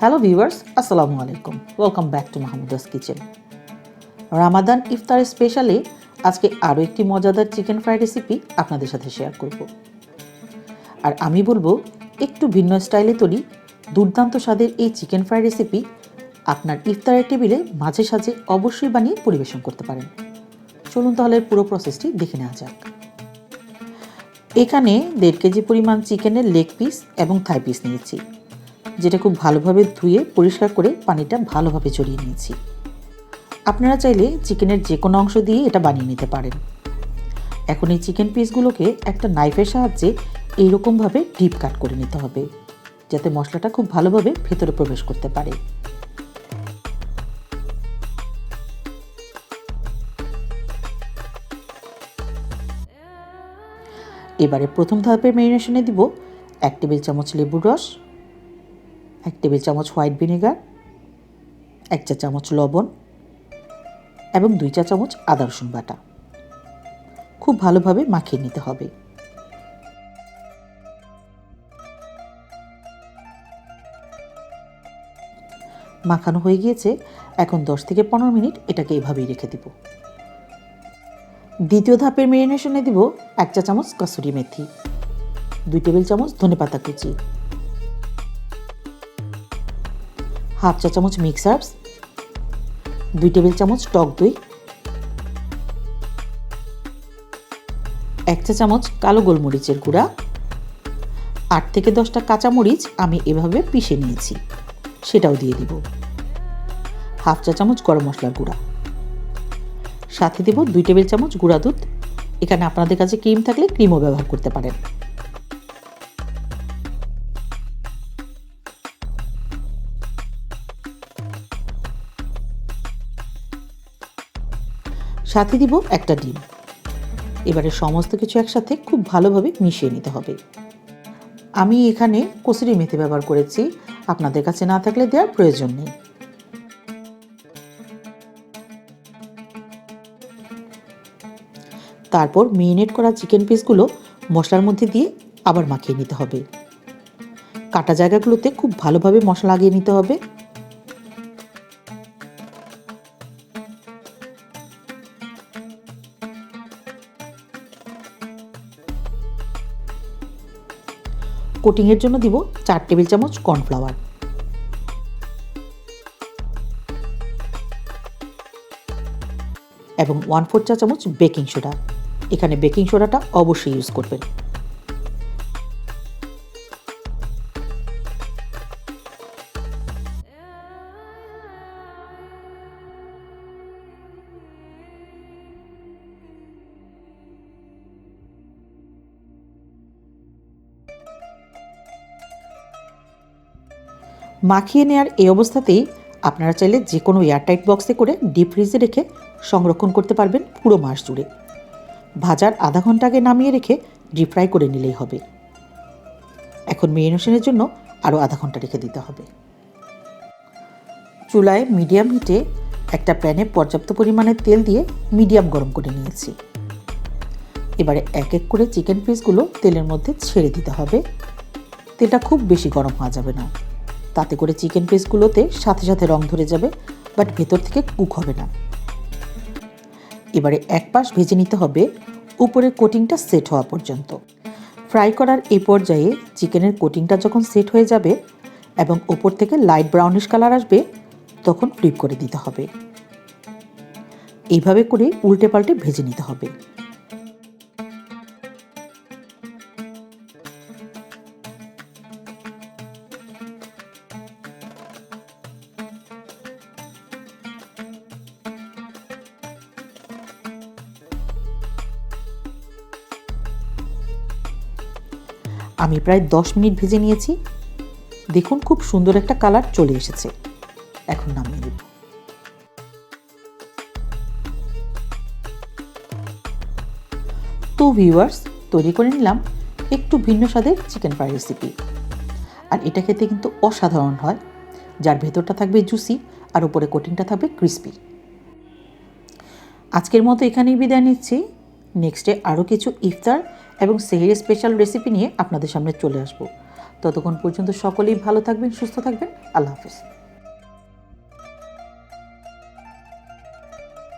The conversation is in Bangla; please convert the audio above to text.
হ্যালো ভিউয়ার্স আসসালামু আলাইকুম welcome back to Mahmuda's kitchen Ramadan ইফতার স্পেশালে আজকে আরও একটি মজাদার চিকেন ফ্রাই রেসিপি আপনাদের সাথে শেয়ার করব। আর আমি বলব, একটু ভিন্ন স্টাইলে তৈরি, দুর্দান্ত স্বাদের এই চিকেন ফ্রাই রেসিপি আপনার ইফতারের টেবিলে মাঝে সাঝে অবশ্যই বানিয়ে পরিবেশন করতে পারেন। চলুন তাহলে পুরো প্রসেসটি দেখে নেওয়া যাক। এখানে দেড় কেজি পরিমাণ চিকেনের লেগ পিস এবং থাই পিস নিয়েছি। যেটা খুব ভালোভাবে ধুয়ে পরিষ্কার করে পানিটা ভালোভাবে চড়িয়ে নিয়েছি। আপনারা চাইলে চিকেনের যে কোনো অংশ দিয়ে এটা বানিয়ে নিতে পারেন। এখন এই চিকেন পিসগুলোকে একটা নাইফের সাহায্যে এইরকমভাবে ডিপ কাট করে নিতে হবে, যাতে মশলাটা খুব ভালোভাবে ভেতরে প্রবেশ করতে পারে। এবারে প্রথম ধাপের ম্যারিনেশনে দিব এক টেবিল চামচ লেবুর রস এক টেবিল চামচ হোয়াইট ভিনেগার, এক চা চামচ লবণ এবং দুই চা চামচ আদা রসুন বাটা। খুব ভালোভাবে মাখিয়ে নিতে হবে। মাখানো হয়ে গিয়েছে, এখন দশ থেকে পনেরো মিনিট এটাকে এভাবেই রেখে দিব। দ্বিতীয় ধাপের মেরিনেশনে দিব এক চা চামচ কসুরি মেথি, দুই টেবিল চামচ ধনেপাতা কুচি হাফ চা চামচ মিক্স হার্বস, দুই টেবিল চামচ টক দই, এক চা চামচ কালো গোলমরিচের গুঁড়া, আট থেকে দশটা কাঁচামরিচ আমি এভাবে পিষে নিয়েছি, সেটাও দিয়ে দিব। হাফ চা চামচ গরম মশলার গুঁড়া। সাথে দেব দুই টেবিল চামচ গুঁড়া দুধ। এখানে আপনাদের কাছে ক্রিম থাকলে ক্রিমও ব্যবহার করতে পারেন। সাথে দিব একটা ডিম। এবারে সমস্ত কিছু একসাথে খুব ভালোভাবে মিশিয়ে নিতে হবে। আমি এখানে কসুরি মেথি ব্যবহার করেছি। আপনাদের কাছে না থাকলে দেওয়ার প্রয়োজন নেই। তারপর মেরিনেট করা চিকেন পিসগুলো মশলার মধ্যে দিয়ে আবার মাখিয়ে নিতে হবে। কাটা জায়গাগুলোতে খুব ভালোভাবে মশলা লাগিয়ে নিতে হবে। কোটিংয়ের জন্য দিব চার টেবিল চামচ কর্নফ্লাওয়ার। এবং ওয়ান ফোর চা চামচ বেকিং সোডা। এখানে বেকিং সোডাটা অবশ্যই ইউজ করবেন। মাখিয়ে নেওয়ার এই অবস্থাতেই আপনারা চাইলে যে কোনো এয়ারটাইট বক্সে করে ডিপ ফ্রিজে রেখে সংরক্ষণ করতে পারবেন পুরো মাস জুড়ে। ভাজার আধা ঘণ্টা আগে নামিয়ে রেখে ডিপ ফ্রাই করে নিলেই হবে। এখন মেরিনেশনের জন্য আরও আধা ঘণ্টা রেখে দিতে হবে। চুলায় মিডিয়াম হিটে একটা প্যানে পর্যাপ্ত পরিমাণে তেল দিয়ে মিডিয়াম গরম করে নিয়েছি। এবারে এক এক করে চিকেন পিসগুলো তেলের মধ্যে ছেড়ে দিতে হবে। তেলটা খুব বেশি গরম হওয়া যাবে না। তাতে করে চিকেন পিসগুলোতে সাথে সাথে রং ধরে যাবে, বাট ভেতর থেকে কুক হবে না। এবারে এক পাশ ভেজে নিতে হবে, উপরের কোটিংটা সেট হওয়া পর্যন্ত। ফ্রাই করার এই পর্যায়ে চিকেনের কোটিংটা যখন সেট হয়ে যাবে এবং ওপর থেকে লাইট ব্রাউনিশ কালার আসবে, তখন ফ্লিপ করে দিতে হবে। এইভাবে করে উল্টে পাল্টে ভেজে নিতে হবে। আমি প্রায় দশ মিনিট ভেজে নিয়েছি। দেখুন খুব সুন্দর একটা কালার চলে এসেছে। এখন নামিয়ে দেব তো ভিউয়ার্স তৈরি করে নিলাম একটু ভিন্ন স্বাদের চিকেন ফ্রাই রেসিপি আর এটা খেতে কিন্তু অসাধারণ হয়। যার ভেতরটা থাকবে জুসি আর উপরে কোটিংটা থাকবে ক্রিস্পি আজকের মতো এখানেই বিদায় নিচ্ছি। নেক্সটে আরও কিছু ইফতার এবং সেহের স্পেশাল রেসিপি নিয়ে আপনাদের সামনে চলে আসব। ততক্ষণ পর্যন্ত সকলেই ভালো থাকবেন, সুস্থ থাকবেন। আল্লাহ হাফিজ।